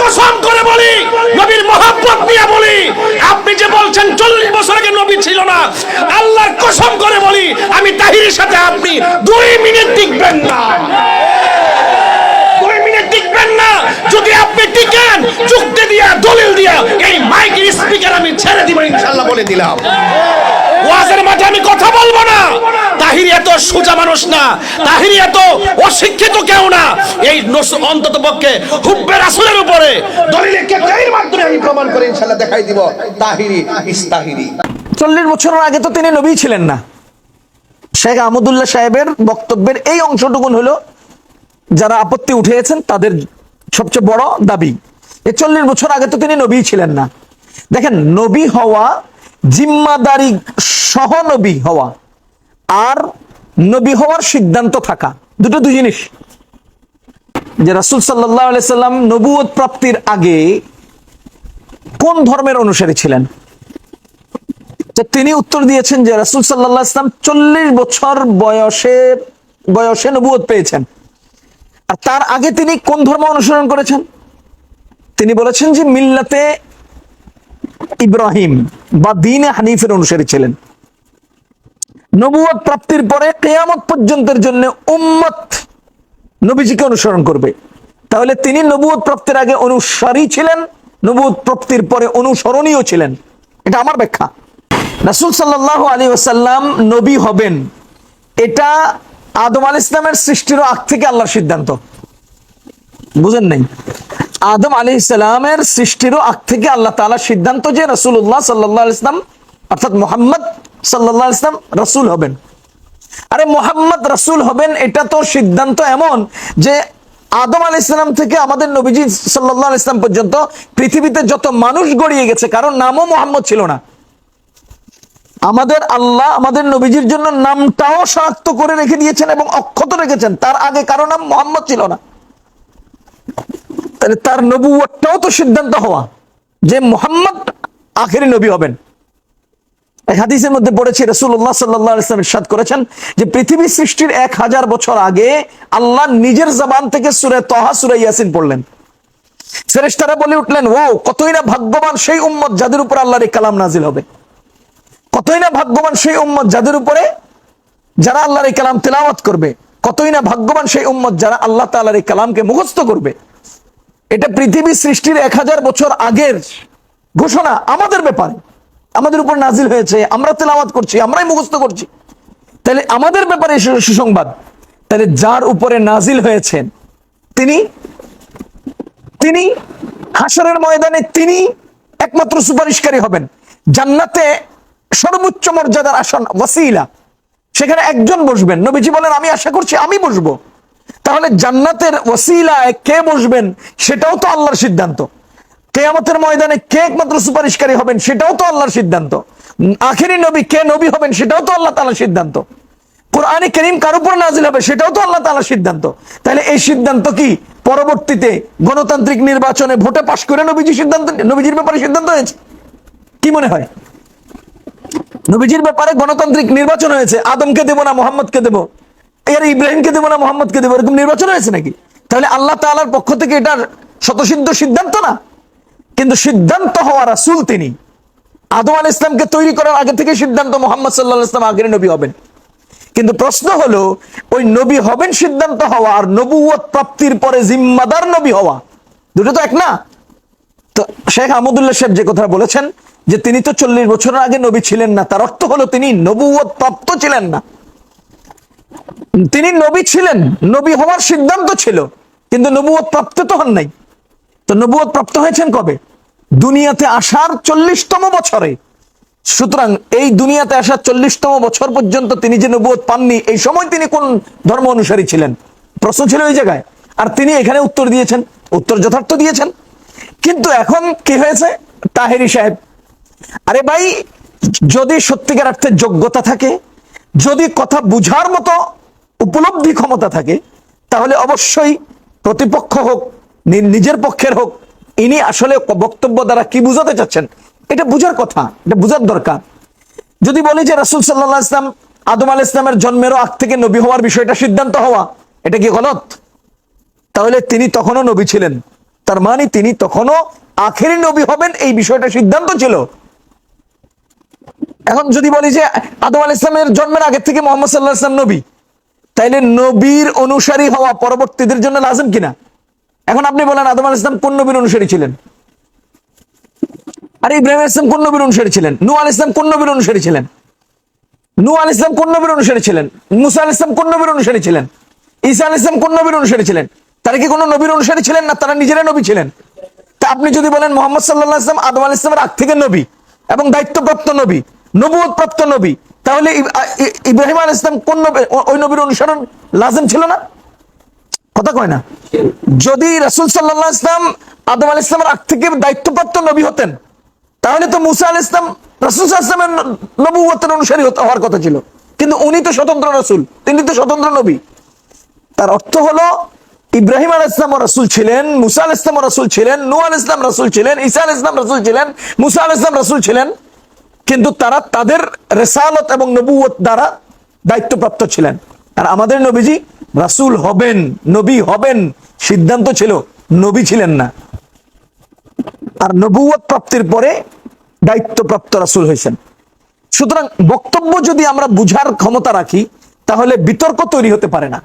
কসম করে বলি, নবীর মহাব্বত নিয়ে বলি, আপনি যে বলছেন চল্লিশ বছর আগে নবী ছিল না, আল্লাহর কসম করে বলি, আমি তাহিরের সাথে আপনি দুই মিনিট টিকবেন না। যদি আপনি টিকেন চুক্তি দিয়া, দলিল দিয়া, এই মাইকের স্পিকার আমি ছেড়ে দিব ইনশাআল্লাহ বলে দিলাম। ওয়াজের মাঠে আমি কথা বলব না। মানুষ না তাহির এত অশিক্ষিত কেউ না। এই অন্তত পক্ষে হুব্বে রাসূলের উপরে দলিলের কেতাবের মাধ্যমে আমি প্রমাণ করে ইনশাআল্লাহ দেখাই দিব তাহিরি ইস্তাহিরি চল্লিশ বছরের আগে তো তিনি নবী ছিলেন না। শেখ আহমদুল্লাহ সাহেবের বক্তব্যের এই অংশটুকুন হলো যারা আপত্তি উঠিয়েছেন তাদের সবচেয়ে বড় দাবি। এই চল্লিশ বছর আগে তো তিনি নবী ছিলেন না। দেখেন নবী হওয়া জিম্মাদারি সহ নবী হওয়া আর নবী হওয়ার সিদ্ধান্ত থাকা। দুটো দুই জিনিস। যে রাসুল সাল্লাহ সাল্লাম নবুয়ত প্রাপ্তির আগে কোন ধর্মের অনুসারী ছিলেন? তিনি উত্তর দিয়েছেন যে রাসুল সাল্লাহ ইসলাম চল্লিশ বছর বয়সে বয়সে নবুয়ত পেয়েছেন। আর তার আগে তিনি কোন ধর্ম অনুসরণ করেছেন? তিনি বলেছেন যে মিল্লাতে ইব্রাহিম বা দিনে হানিফের অনুসারী ছিলেন। নবুয়ত প্রাপ্তির পরে কেয়ামত পর্যন্তের জন্য উম্মত নবীজিকে অনুসরণ করবে। তাহলে তিনি নবুয়ত প্রাপ্তির আগে অনুসারী ছিলেন নবুয়ত প্রাপ্তির পরে অনুসরণীয় ছিলেন। এটা আমার ব্যাখ্যা। রাসুল সাল্লাহ আলী ওসাল্লাম নবী হবেন। এটা আদম আল ইসলামের সৃষ্টির আগ থেকে আল্লাহর সিদ্ধান্ত। বুঝেন নাই? আদম আলী ইসলামের সৃষ্টিরও আগ থেকে আল্লাহ তাআলার সিদ্ধান্ত যে রসুল্লাহ সাল্লাহ ইসলাম অর্থাৎ মোহাম্মদ সাল্লাহ ইসলাম রসুল হবেন। আরে মোহাম্মদ রসুল হবেন, এটা তো সিদ্ধান্ত এমন যে আদম আল ইসলাম থেকে আমাদের নবীজি সাল্লাহ ইসলাম পর্যন্ত পৃথিবীতে যত মানুষ গড়িয়ে গেছে কারণ নামও মোহাম্মদ ছিল না। আমাদের আল্লাহ আমাদের নবীজির জন্য নামটাও শনাক্ত করে রেখে দিয়েছেন এবং অক্ষত রেখেছেন। তার আগে কারও নাম মোহাম্মদ ছিল না। তাহলে তার নবুয়টাও তো সিদ্ধান্ত হওয়া যে মোহাম্মদ আখেরি নবী হবেন। হাদিসের মধ্যে পড়েছি রসুল্লাহ সাল্লাহ ইসলাম ইরশাদ করেছেন যে পৃথিবী সৃষ্টির এক হাজার বছর আগে আল্লাহ নিজের জবান থেকে সুরে তহা সুরে ইয়াসিন পড়লেন। ফেরেশতারা বলে উঠলেন, ও, কতই না ভাগ্যবান সেই উম্মত যাদের উপর আল্লাহর এই কালাম নাজিল হবে। কতই না ভাগ্যবান সেই উম্মত যাদের উপরে যারা আল্লাহর এই কালাম তেলাওয়াত করবে। কতই না ভাগ্যবান সেই উম্মত যারা আল্লাহ তাআলার এই কালামকে মুখস্থ করবে। এটা পৃথিবী সৃষ্টির এক হাজার বছর আগের ঘোষণা আমাদের ব্যাপারে। আমাদের উপর নাজিল হয়েছে, আমরা তেলাওয়াত করছি, আমরাই মুখস্থ করছি। তাহলে আমাদের ব্যাপারে সুসংবাদ। তাহলে যার উপরে নাজিল হয়েছেন, তিনি? তিনি? হাসরের ময়দানে তিনি একমাত্র সুপারিশকারী হবেন। জান্নাতে সর্বোচ্চ মর্যাদার আসন, ওয়াসিলা। সেখানে একজন বসবেন। নবীজি বলেন, আমি আশা করছি আমি বসবো। তাহলে জান্নাতের ওসিলায় কে বসবেন, সেটাও তো আল্লাহর সিদ্ধান্ত। কেয়ামতের ময়দানে কে একমাত্র সুপারিশকারী হবেন সেটাও তো আল্লাহর সিদ্ধান্ত। আখেরি নবী কে নবী হবেন সেটাও তো আল্লাহ তাআলার সিদ্ধান্ত। কোরআনে করিম কার উপর নাজিল হবে সেটাও তো আল্লাহ তাআলার সিদ্ধান্ত। তাহলে এই সিদ্ধান্ত কি? পরবর্তীতে গণতান্ত্রিক নির্বাচনে ভোটে পাশ করে নবীজি সিদ্ধান্ত, নবীজির ব্যাপারে সিদ্ধান্ত হয়েছে? কি মনে হয়? নবীজির ব্যাপারে গণতান্ত্রিক নির্বাচন হয়েছে। আদমকে দেবো না, মোহাম্মদকে দেবো? এর ইব্রাহিমকে দেবো না, মোহাম্মদকে দেবো? এরকম নির্বাচন হয়েছে নাকি? তাহলে আল্লাহ তাআলার পক্ষ থেকে এটার শতসিদ্ধ সিদ্ধান্ত না? কিন্তু সিদ্ধান্ত হওয়া রাসূল তিনি। আদম আল ইসলামকে তৈরি করার আগে থেকে সিদ্ধান্ত মোহাম্মদ সাল্লাহ ইসলাম আগের নবী হবেন। কিন্তু প্রশ্ন হলো, ওই নবী হবেন সিদ্ধান্ত হওয়া আর নবুয়ত প্রাপ্তির পরে জিম্মাদার নবী হওয়া, দুটো তো এক না? তো শেখ আহমদুল্লাহ সাহেব যে কথা বলেছেন যে তিনি তো চল্লিশ বছরের আগে নবী ছিলেন না, তার অর্থ হলো তিনি নবুয়ত প্রাপ্ত ছিলেন না। তিনি নবী ছিলেন, নবী হওয়ার সিদ্ধান্ত ছিল, কিন্তু নবুয়ত প্রাপ্ত তো হন নাই। তো নবুয়ত প্রাপ্ত হয়েছেন কবে? দুনিয়াতে আসার চল্লিশতম বছরে। সুতরাং এই দুনিয়াতে আসার চল্লিশতম বছর পর্যন্ত তিনি যে নবুয়ত পাননি, এই সময় তিনি কোন ধর্ম অনুসারী ছিলেন? প্রশ্ন ছিল এই জায়গায়। আর তিনি এখানে উত্তর দিয়েছেন, উত্তর যথার্থ দিয়েছেন। কিন্তু এখন কি হয়েছে? তাহেরি সাহেব, আরে ভাই, যদি সত্যিকার অর্থে যোগ্যতা থাকে, যদি কথা বুঝার মতো উপলব্ধি ক্ষমতা থাকে, তাহলে অবশ্যই প্রতিপক্ষ হোক নিজের পক্ষের হোক ইনি আসলে বক্তব্য দ্বারা কি বুঝাতে চাচ্ছেন? এটা বুঝার কথা, এটা বুঝার দরকার। যদি বলি যে রাসুল সাল্লাহ ইসলাম আদম আল ইসলামের জন্মেরও আগ থেকে নবী হওয়ার বিষয়টা সিদ্ধান্ত হওয়া, এটা কি গলত? তাহলে তিনি তখনও নবী ছিলেন। তার মানে তিনি তখনও আখেরি নবী হবেন এই বিষয়টা সিদ্ধান্ত ছিল। এখন যদি বলি যে আদম আল ইসলামের জন্মের আগে থেকে মোহাম্মদ সাল্লাহ ইসলাম নবী, তাইলে নবীর অনুসারী হওয়া পরবর্তীদের জন্য লাজম কিনা? এখন আপনি বলেন, আদম আল ইসলাম কোন নবীর অনুসারী ছিলেন? আর ইব্রাহিম ইসলাম কোন নবীর অনুসারী ছিলেন? নু আল ইসলাম কোন নবীর অনুসারী ছিলেন? নু আল ইসলাম কোন নবীর অনুসারী ছিলেন? মুসা আল ইসলাম কোন নবীর অনুসারী ছিলেন? ঈসা আল ইসলাম কোন নবীর অনুসারী ছিলেন? তারা কি কোনো নবীর অনুসারী ছিলেন না তারা নিজেরাই নবী ছিলেন? তা আপনি যদি বলেন মোহাম্মদ সাল্লাহ ইসলাম আদম আল ইসলামের আগ থেকে নবী এবং দায়িত্বপ্রাপ্ত নবী নবুয়ত প্রাপ্ত নবী, তাহলে ইব্রাহিম আল ইসলাম কোন ওই নবীর অনুসরণ লাজেম ছিল না? কথা কয় না? যদি রাসুল সাল্লাহ ইসলাম আদম আল ইসলামের আগ থেকে দায়িত্বপ্রাপ্ত নবী হতেন, তাহলে তো মুসা আল ইসলাম রাসুল ইসলামের নবুয়তের অনুসারী হওয়ার কথা ছিল। কিন্তু উনি তো স্বতন্ত্র রাসুল, তিনি তো স্বতন্ত্র নবী। তার অর্থ হলো, ইব্রাহিম আল ইসলাম রাসুল ছিলেন, মুসা আল ইসলাম রাসুল ছিলেন নু আল ইসলাম রাসুল ছিলেন, ঈসা আল ইসলাম রাসুল ছিলেন, মুসা আল ইসলাম রাসুল ছিলেন। কিন্তু তারা তাদের রেসালত এবং নবুয়ত দ্বারা দায়িত্বপ্রাপ্ত ছিলেন। আর আমাদের নবীজি রাসুল হবেন, নবী হবেন, সিদ্ধান্ত ছিল নবী ছিলেন না। আর নবুয়ত প্রাপ্তির পরে দায়িত্বপ্রাপ্ত রাসুল হয়েছেন। সুতরাং বক্তব্য যদি আমরা বুঝার ক্ষমতা রাখি, তাহলে বিতর্ক তৈরি হতে পারে না।